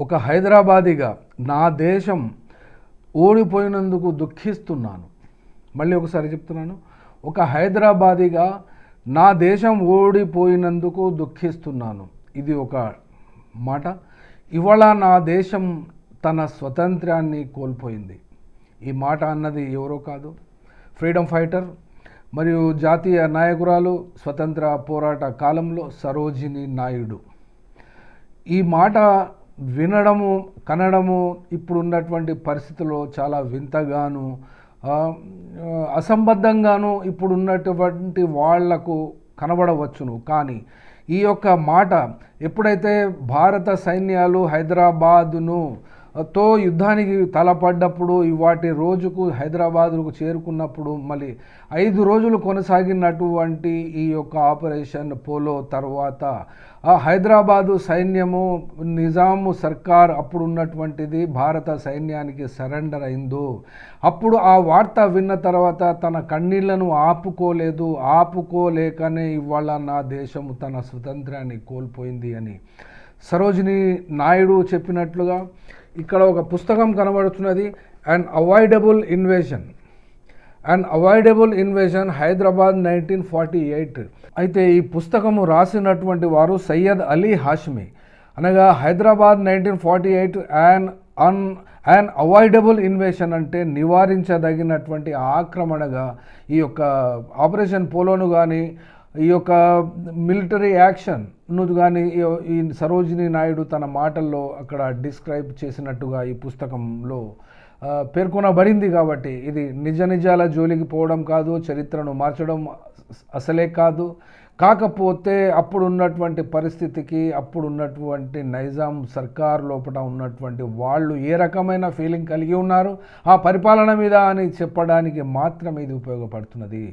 ఒక హైదరాబాదీగా నా దేశం ఓడిపోయినందుకు దుఃఖిస్తున్నాను. మళ్ళీ ఒకసారి చెప్తున్నాను. ఒక హైదరాబాదీగా నా దేశం ఓడిపోయినందుకు దుఃఖిస్తున్నాను. ఇది ఒక మాట. ఇవాళ నా దేశం తన స్వతంత్రాన్ని కోల్పోయింది. ఈ మాట అన్నది ఎవరో కాదు. ఫ్రీడమ్ ఫైటర్ మరియు జాతీయ నాయకురాలు స్వతంత్ర పోరాట కాలంలో సరోజిని నాయుడు. ఈ మాట వినడము కనడము ఇప్పుడు ఉన్నటువంటి పరిస్థితుల్లో చాలా వింతగాను అసంబద్ధంగాను ఇప్పుడు ఉన్నటువంటి వాళ్ళకు కనబడవచ్చును. కానీ ఈ యొక్క మాట ఎప్పుడైతే భారత సైన్యాలు హైదరాబాదును తో యుద్ధానికి తలపడ్డప్పుడు ఇవాటి వాటి రోజుకు హైదరాబాదుకు చేరుకున్నప్పుడు మళ్ళీ ఐదు రోజులు కొనసాగినటువంటి ఈ యొక్క ఆపరేషన్ పోలో తర్వాత ఆ హైదరాబాదు సైన్యము నిజాము సర్కార్ అప్పుడు ఉన్నటువంటిది భారత సైన్యానికి సరెండర్ అయిందో అప్పుడు ఆ వార్త విన్న తర్వాత తన కన్నీళ్ళను ఆపుకోలేదు ఆపుకోలేకనే ఇవాళ నా దేశము తన స్వతంత్రాన్ని కోల్పోయింది అని. సరోజిని నాయుడు చెప్పినట్లుగా ఇక్కడ ఒక పుస్తకం కనబడుతున్నది and avoidable invasion and avoidable invasion Hyderabad nineteen forty eight అయితే ఈ పుస్తకము రాసినటువంటి వారు సయ్యద్ అలీ హాష్మి. అనగా Hyderabad nineteen forty eight and an and avoidable invasion అంటే నివారించదగినటువంటి ఆక్రమణగా ఈ యొక్క ఆపరేషన్ పోలోను కానీ ఈ యొక్క మిలిటరీ యాక్షన్ను కానీ ఈ సరోజిని నాయుడు తన మాటల్లో అక్కడ డిస్క్రైబ్ చేసినట్టుగా ఈ పుస్తకంలో పేర్కొనబడింది కాబట్టి ఇది నిజ నిజాల జోలికి పోవడం కాదు చరిత్రను మార్చడం అసలే కాదు. కాకపోతే అప్పుడు ఉన్నటువంటి పరిస్థితికి అప్పుడు ఉన్నటువంటి నైజాం సర్కార్ లోపల ఉన్నటువంటి వాళ్ళు ఏ రకమైన ఫీలింగ్ కలిగి ఉన్నారు? ఆ పరిపాలన మీద అని చెప్పడానికి మాత్రమే ఇది ఉపయోగపడుతున్నది.